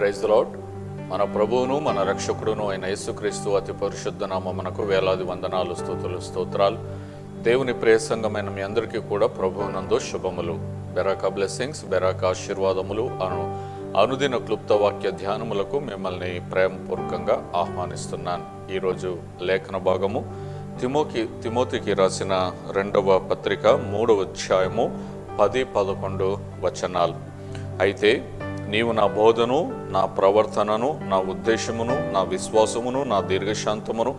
Praise lord మన ప్రభువును మన రక్షకుడును అయిన యేసుక్రీస్తు అతి పరిశుద్ధ నామమునకు వేలాది వందనాలు స్తుతులు స్తోత్రాలు. దేవుని ప్రేసంగమైన మీ అందరికీ కూడా ప్రభువునందు శుభములు. బెరాక బ్లెస్సింగ్స్ బెరాక ఆశీర్వాదములు. అను అనుదిన క్లుప్త వాక్య ధ్యానములకు మిమ్మల్ని ప్రేమపూర్వకంగా ఆహ్వానిస్తున్నాను. ఈరోజు లేఖన భాగము తిమోకి తిమోతికి రాసిన రెండవ పత్రిక మూడవ అధ్యాయము పది పదకొండు వచనాలు. అయితే నీవు నా బోధను నా ప్రవర్తనను నా ఉద్దేశమును నా విశ్వాసమును నా దీర్ఘశాంతమును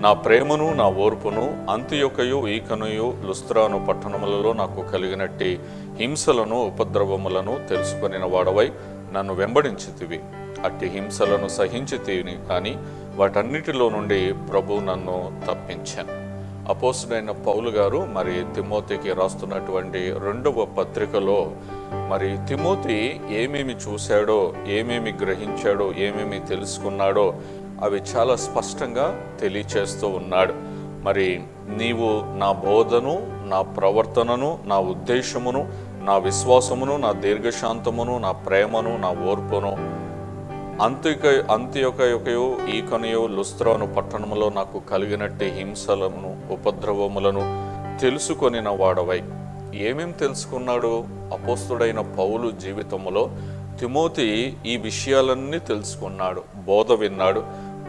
నా ప్రేమను నా ఓర్పును అంత్యొకయు ఈకనుయు లుస్త్రాను పట్టణములలో నాకు కలిగినట్టి హింసలను ఉపద్రవములను తెలుసుకొనిన వాడవై నన్ను వెంబడించితివి. అట్టి హింసలను సహించితివి కానీ వాటన్నిటిలో నుండి ప్రభు నన్ను తప్పించాను. అపోసుడైన పౌలు గారు మరి తిమోతికి రాస్తున్నటువంటి రెండవ పత్రికలో మరి తిమోతి ఏమేమి చూశాడో ఏమేమి గ్రహించాడో ఏమేమి తెలుసుకున్నాడో అవి చాలా స్పష్టంగా తెలియచేస్తూ ఉన్నాడు. మరి నీవు నా బోధను నా ప్రవర్తనను నా ఉద్దేశమును నా విశ్వాసమును నా దీర్ఘశాంతమును నా ప్రేమను నా ఓర్పును అంత్యక అంత్యొకయొకయో ఈకనయో లుస్త్రాను పట్టణములో నాకు కలిగినట్టే హింసలను ఉపద్రవములను తెలుసుకొనిన వాడవై. ఏమేం తెలుసుకున్నాడు? అపోస్తుడైన పౌలు జీవితంలో తిమోతి ఈ విషయాలన్నీ తెలుసుకున్నాడు. బోధ విన్నాడు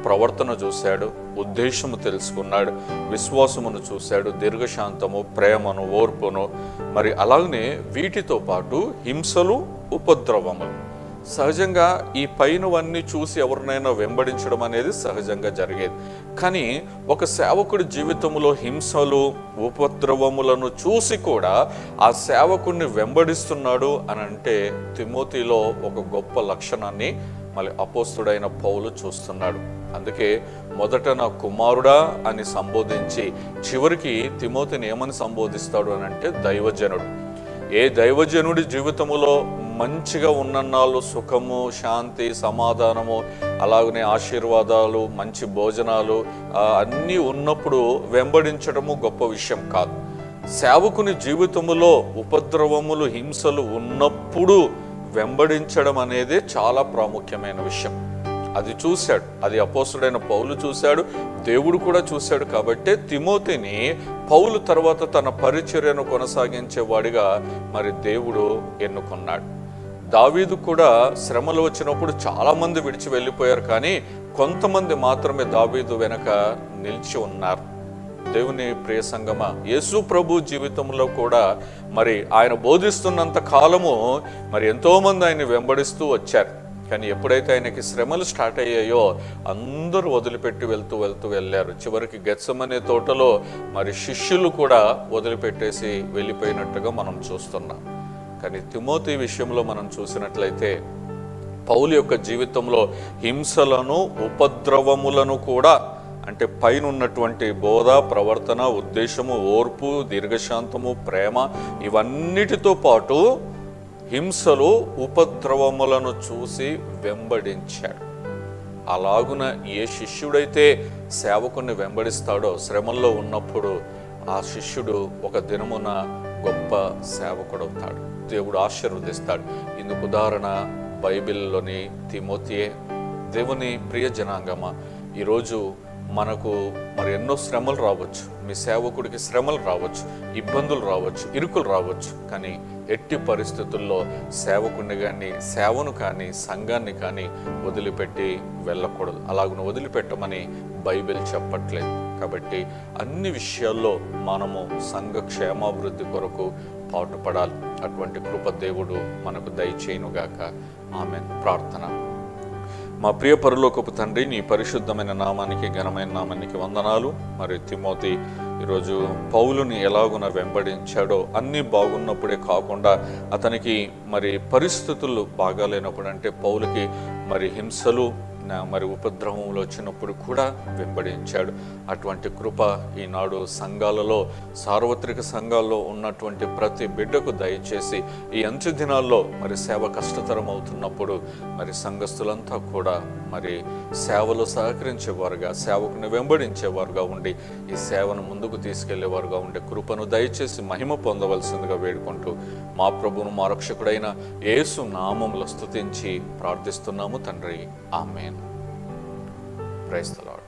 ప్రవర్తన చూశాడు ఉద్దేశము తెలుసుకున్నాడు విశ్వాసమును చూశాడు దీర్ఘశాంతము ప్రేమను ఓర్పును. మరి అలాగనే వీటితో పాటు హింసలు ఉపద్రవములు. సహజంగా ఈ పైనవన్నీ చూసి ఎవరినైనా వెంబడించడం అనేది సహజంగా జరిగేది. కానీ ఒక సేవకుడి జీవితంలో హింసలు ఉపద్రవములను చూసి కూడా ఆ సేవకుడిని వెంబడిస్తున్నాడు అని అంటే తిమోతిలో ఒక గొప్ప లక్షణాన్ని మళ్ళీ అపోస్తుడైన పౌలు చూస్తున్నాడు. అందుకే మొదట నా కుమారుడా అని సంబోధించి చివరికి తిమోతిని ఏమని సంబోధిస్తాడు అని అంటే దైవజనుడు. ఏ దైవజనుడి జీవితములో మంచిగా ఉన్నన్నాళ్ళు సుఖము శాంతి సమాధానము అలాగనే ఆశీర్వాదాలు మంచి భోజనాలు అన్నీ ఉన్నప్పుడు వెంబడించడము గొప్ప విషయం కాదు. సేవకుని జీవితములో ఉపద్రవములు హింసలు ఉన్నప్పుడు వెంబడించడం అనేది చాలా ప్రాముఖ్యమైన విషయం. అది చూశాడు. అది అపోసుడైన పౌలు చూశాడు. దేవుడు కూడా చూశాడు కాబట్టి తిమోతిని పౌలు తర్వాత తన పరిచర్యను కొనసాగించేవాడిగా మరి దేవుడు ఎన్నుకున్నాడు. దావీదు కూడా శ్రమలు వచ్చినప్పుడు చాలామంది విడిచి వెళ్ళిపోయారు కానీ కొంతమంది మాత్రమే దావీదు వెనక నిలిచి ఉన్నారు. దేవుని ప్రియ సంగమ యేసు ప్రభు జీవితంలో కూడా మరి ఆయన బోధిస్తున్నంత కాలము మరి ఎంతోమంది ఆయన వెంబడిస్తూ వచ్చారు. కానీ ఎప్పుడైతే ఆయనకి శ్రమలు స్టార్ట్ అయ్యాయో అందరూ వదిలిపెట్టి వెళ్తూ వెళ్తూ వెళ్ళారు. చివరికి గెత్సమనే తోటలో మరి శిష్యులు కూడా వదిలిపెట్టేసి వెళ్ళిపోయినట్టుగా మనం చూస్తున్నాం. కానీ తిమోతి విషయంలో మనం చూసినట్లయితే పౌలు యొక్క జీవితంలో హింసలను ఉపద్రవములను కూడా అంటే పైన ఉన్నటువంటి బోధ ప్రవర్తన ఉద్దేశము ఓర్పు దీర్ఘశాంతము ప్రేమ ఇవన్నిటితో పాటు హింసలు ఉపద్రవములను చూసి వెంబడించాడు. అలాగున ఏ శిష్యుడైతే సేవకుని వెంబడిస్తాడో శ్రమంలో ఉన్నప్పుడు ఆ శిష్యుడు ఒక దినమున గొప్ప సేవకుడవుతాడు దేవుడు ఆశీర్వదిస్తాడు ఇందుకు ఉదాహరణ బైబిల్లోని తిమోతియే. దేవుని ప్రియ జనాంగమ ఈరోజు మనకు మరి ఎన్నో శ్రమలు రావచ్చు. మీ సేవకుడికి శ్రమలు రావచ్చు ఇబ్బందులు రావచ్చు ఇరుకులు రావచ్చు. కానీ ఎట్టి పరిస్థితుల్లో సేవకుడిని కానీ సేవను కానీ సంఘాన్ని కానీ వదిలిపెట్టి వెళ్ళకూడదు. అలాగను వదిలిపెట్టమని బైబిల్ చెప్పట్లేదు. కాబట్టి అన్ని విషయాల్లో మనము సంఘ క్షేమాభివృద్ధి కొరకు పాటుపడాలి. అటువంటి కృప దేవుడు మనకు దయచేయునుగాక. ఆమె ప్రార్థన. మా ప్రియ పరలోకపు తండ్రి నీ పరిశుద్ధమైన నామానికి ఘనమైన నామానికి వందనాలు. మరి తిమోతి ఈరోజు పౌలుని ఎలాగున వెంబడించాడో అన్నీ బాగున్నప్పుడే కాకుండా అతనికి మరి పరిస్థితులు బాగాలేనప్పుడు అంటే పౌలుకి మరి హింసలు మరి ఉపద్రవములు వచ్చినప్పుడు కూడా వెంబడించాడు. అటువంటి కృప ఈనాడు సంఘాలలో సార్వత్రిక సంఘాల్లో ఉన్నటువంటి ప్రతి బిడ్డకు దయచేసి ఈ అంచు దినాల్లో మరి సేవ కష్టతరం అవుతున్నప్పుడు మరి సంఘస్థులంతా కూడా మరి సేవలో సహకరించేవారుగా సేవకుని వెంబడించేవారుగా ఉండి ఈ సేవను ముందుకు తీసుకెళ్ళేవారుగా ఉండే కృపను దయచేసి మహిమ పొందవలసిందిగా వేడుకుంటూ మా ప్రభును మా రక్షకుడైన యేసు నామములో స్తుతించి ప్రార్థిస్తున్నాము. తండ్రి ఆమెన్. ప్రైస్తలాడు